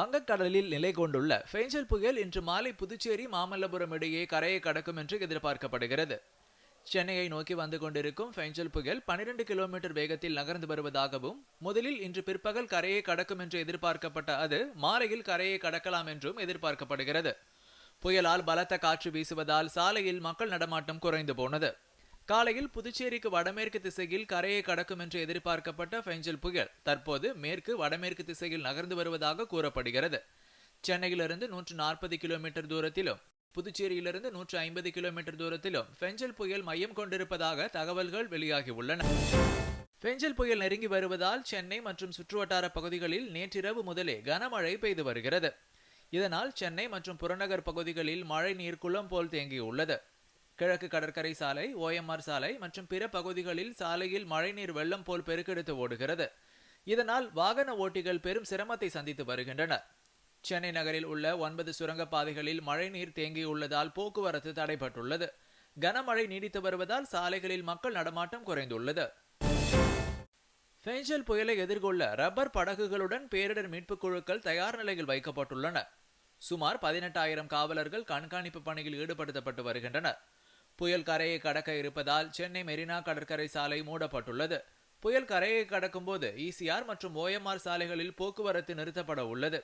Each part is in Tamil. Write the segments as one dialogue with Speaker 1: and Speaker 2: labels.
Speaker 1: வங்கக்கடலில் நிலை கொண்டுள்ள ஃபேஞ்சல் புயல் இன்று மாலை புதுச்சேரி மாமல்லபுரம் இடையே கரையை கடக்கும் என்று எதிர்பார்க்கப்படுகிறது. சென்னையை நோக்கி வந்து கொண்டிருக்கும் ஃபெஞ்சல் புயல் 12 கிலோமீட்டர் வேகத்தில் நகர்ந்து வருவதாகவும் முதலில் இன்று பிற்பகல் கரையை கடக்கும் என்று எதிர்பார்க்கப்பட்ட அது மாலையில் கரையை கடக்கலாம் என்றும் எதிர்பார்க்கப்படுகிறது. புயலால் பலத்த காற்று வீசுவதால் சாலையில் மக்கள் நடமாட்டம் குறைந்து போனது. காலையில் புதுச்சேரிக்கு வடமேற்கு திசையில் கரையை கடக்கும் என்று எதிர்பார்க்கப்பட்ட ஃபெஞ்சல் புயல் தற்போது மேற்கு வடமேற்கு திசையில் நகர்ந்து வருவதாக கூறப்படுகிறது. சென்னையிலிருந்து நூற்று நாற்பது கிலோமீட்டர் தூரத்திலும் புதுச்சேரியிலிருந்து நூற்று ஐம்பது கிலோமீட்டர் தூரத்திலும் ஃபெஞ்சல் புயல் மையம் கொண்டிருப்பதாக தகவல்கள் வெளியாகியுள்ளன. ஃபெஞ்சல் புயல் நெருங்கி வருவதால் சென்னை மற்றும் சுற்றுவட்டார பகுதிகளில் நேற்றிரவு முதலே கனமழை பெய்து வருகிறது. இதனால் சென்னை மற்றும் புறநகர் பகுதிகளில் மழை நீர் குளம் போல் தேங்கியுள்ளது. கிழக்கு கடற்கரை சாலை ஓஎம்ஆர் சாலை மற்றும் பிற பகுதிகளில் சாலையில் மழைநீர் வெள்ளம் போல் பெருக்கெடுத்து ஓடுகிறது. இதனால் வாகன ஓட்டிகள் பெரும் சிரமத்தை சந்தித்து வருகின்றனர். சென்னை நகரில் உள்ள ஒன்பது சுரங்கப்பாதைகளில் மழைநீர் தேங்கியுள்ளதால் போக்குவரத்து தடைபட்டுள்ளது. கனமழை நீடித்து வருவதால் சாலைகளில் மக்கள் நடமாட்டம் குறைந்துள்ளது. ஃபேஞ்சல் புயலை எதிர்கொள்ள ரப்பர் படகுகளுடன் பேரிடர் மீட்புக் குழுக்கள் தயார் நிலையில் வைக்கப்பட்டுள்ளன. சுமார் பதினெட்டாயிரம் காவலர்கள் கண்காணிப்பு பணியில் ஈடுபடுத்தப்பட்டு வருகின்றனர். புயல் கரையை கடக்க இருப்பதால் சென்னை மெரினா கடற்கரை சாலை மூடப்பட்டுள்ளது. புயல் கரையை கடக்கும்போது இசிஆர் மற்றும் ஓஎம்ஆர் சாலைகளில் போக்குவரத்து நிறுத்தப்பட உள்ளது.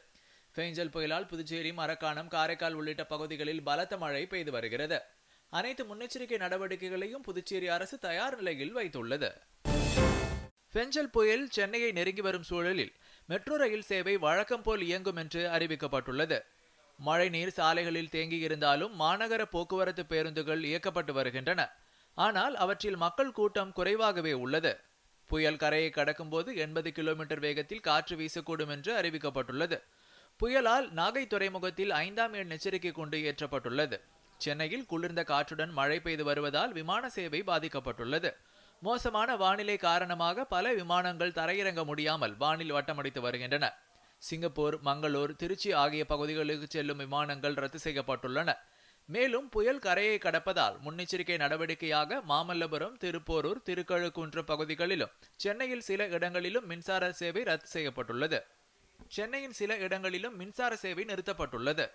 Speaker 1: ஃபேஞ்சல் புயலால் புதுச்சேரி மரக்காணம் காரைக்கால் உள்ளிட்ட பகுதிகளில் பலத்த மழை பெய்து வருகிறது. அனைத்து முன்னெச்சரிக்கை நடவடிக்கைகளையும் புதுச்சேரி அரசு தயார் நிலையில் வைத்துள்ளது. பெஞ்சல் புயல் சென்னையை நெருங்கி வரும் சூழலில் மெட்ரோ ரயில் சேவை வழக்கம் போல் இயங்கும் என்று அறிவிக்கப்பட்டுள்ளது. மழைநீர் சாலைகளில் தேங்கியிருந்தாலும் மாநகர போக்குவரத்து பேருந்துகள் இயக்கப்பட்டு வருகின்றன. ஆனால் அவற்றில் மக்கள் கூட்டம் குறைவாகவே உள்ளது. புயல் கரையை கடக்கும்போது எண்பது கிலோமீட்டர் வேகத்தில் காற்று வீசக்கூடும் என்று அறிவிக்கப்பட்டுள்ளது. புயலால் நாகை துறைமுகத்தில் ஐந்தாம் எண் எச்சரிக்கை கொண்டு ஏற்றப்பட்டுள்ளது. சென்னையில் குளிர்ந்த காற்றுடன் மழை பெய்து வருவதால் விமான சேவை பாதிக்கப்பட்டுள்ளது. மோசமான வானிலை காரணமாக பல விமானங்கள் தரையிறங்க முடியாமல் வானில் வட்டமடித்து வருகின்றன. சிங்கப்பூர் மங்களூர் திருச்சி ஆகிய பகுதிகளுக்கு செல்லும் விமானங்கள் ரத்து செய்யப்பட்டுள்ளன. மேலும் புயல் கரையை கடப்பதால் முன்னெச்சரிக்கை நடவடிக்கையாக மாமல்லபுரம் திருப்போரூர் திருக்கழுக்குன்றம் பகுதிகளிலும் சென்னையில் சில இடங்களிலும் மின்சார சேவை ரத்து செய்யப்பட்டுள்ளது. சென்னையின் சில இடங்களிலும் மின்சார சேவை நிறுத்தப்பட்டுள்ளது.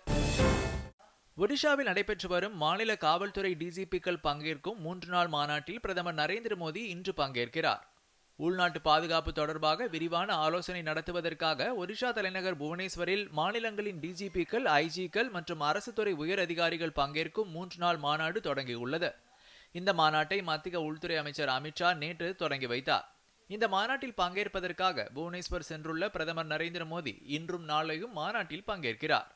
Speaker 1: ஒடிஷாவில் நடைபெற்று வரும் மாநில காவல்துறை டிஜிபிக்கள் பங்கேற்கும் மூன்று நாள் மாநாட்டில் பிரதமர் நரேந்திர மோடி இன்று பங்கேற்கிறார். உள்நாட்டு பாதுகாப்பு தொடர்பாக விரிவான ஆலோசனை நடத்துவதற்காக ஒரிசா தலைநகர் புவனேஸ்வரில் மாநிலங்களின் டிஜிபிக்கள் ஐஜிக்கள் மற்றும் அரசு துறை உயர் அதிகாரிகள் பங்கேற்கும் மூன்று நாள் மாநாடு தொடங்கியுள்ளது. இந்த மாநாட்டை மத்திய உள்துறை அமைச்சர் அமித்ஷா நேற்று தொடங்கி வைத்தார். இந்த மாநாட்டில் பங்கேற்பதற்காக புவனேஸ்வர் சென்றுள்ள பிரதமர் நரேந்திர மோடி இன்றும் நாளையும் மாநாட்டில் பங்கேற்கிறார்.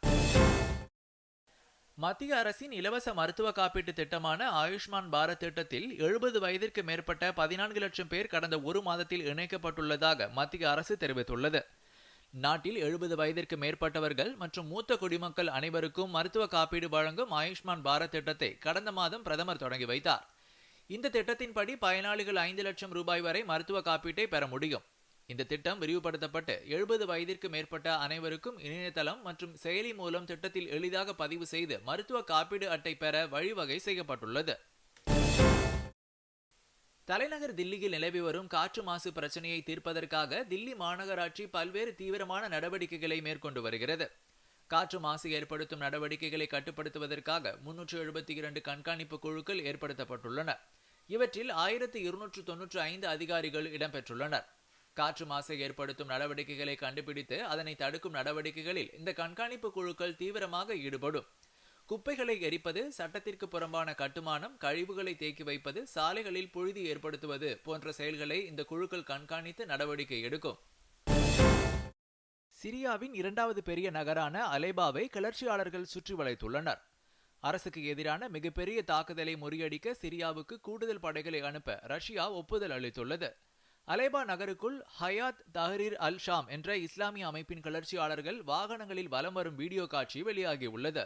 Speaker 1: மத்திய அரசின் இலவச மருத்துவ காப்பீட்டு திட்டமான ஆயுஷ்மான் பாரத் திட்டத்தில் எழுபது வயதிற்கு மேற்பட்ட பதினான்கு லட்சம் பேர் கடந்த ஒரு மாதத்தில் இணைக்கப்பட்டுள்ளதாக மத்திய அரசு தெரிவித்துள்ளது. நாட்டில் எழுபது வயதிற்கு மேற்பட்டவர்கள் மற்றும் மூத்த குடிமக்கள் அனைவருக்கும் மருத்துவ காப்பீடு வழங்கும் ஆயுஷ்மான் பாரத் திட்டத்தை கடந்த மாதம் பிரதமர் தொடங்கி வைத்தார். இந்த திட்டத்தின்படி பயனாளிகள் ஐந்து லட்சம் ரூபாய் வரை மருத்துவ காப்பீட்டை பெற முடியும். இந்த திட்டம் விரிவுபடுத்தப்பட்டு எழுபது வயதிற்கு மேற்பட்ட அனைவருக்கும் இணையதளம் மற்றும் செயலி மூலம் திட்டத்தில் எளிதாக பதிவு செய்து மருத்துவ காப்பீடு அட்டை பெற வழிவகை செய்யப்பட்டுள்ளது. தலைநகர் தில்லியில் நிலவி வரும் காற்று மாசு பிரச்சனையை தீர்ப்பதற்காக தில்லி மாநகராட்சி பல்வேறு தீவிரமான நடவடிக்கைகளை மேற்கொண்டு வருகிறது. காற்று மாசு ஏற்படுத்தும் நடவடிக்கைகளை கட்டுப்படுத்துவதற்காக முன்னூற்று எழுபத்தி இரண்டு கண்காணிப்பு குழுக்கள் ஏற்படுத்தப்பட்டுள்ளன. இவற்றில் ஆயிரத்தி இருநூற்று தொன்னூற்று ஐந்து அதிகாரிகள் இடம்பெற்றுள்ளனர். காற்று மாசை ஏற்படுத்தும் நடவடிக்கைகளை கண்டுபிடித்து அதனை தடுக்கும் நடவடிக்கைகளில் இந்த கண்காணிப்பு குழுக்கள் தீவிரமாக ஈடுபடும். குப்பைகளை எரிப்பது சட்டத்திற்கு புறம்பான கட்டுமானம் கழிவுகளை தேக்கி வைப்பது சாலைகளில் புழுதி ஏற்படுத்துவது போன்ற செயல்களை இந்த குழுக்கள் கண்காணித்து நடவடிக்கை எடுக்கும். சிரியாவின் இரண்டாவது பெரிய நகரான அலேபாவை கிளர்ச்சியாளர்கள் சுற்றி வளைத்துள்ளனர். அரசுக்கு எதிரான மிகப்பெரிய தாக்குதலை முறியடிக்க சிரியாவுக்கு கூடுதல் படைகளை அனுப்ப ரஷ்யா ஒப்புதல் அளித்துள்ளது. அலேபா நகருக்குள் ஹயாத் தஹரீர் அல் ஷாம் என்ற இஸ்லாமிய அமைப்பின் கிளர்ச்சியாளர்கள் வாகனங்களில் வலம் வரும் வீடியோ காட்சி வெளியாகியுள்ளது.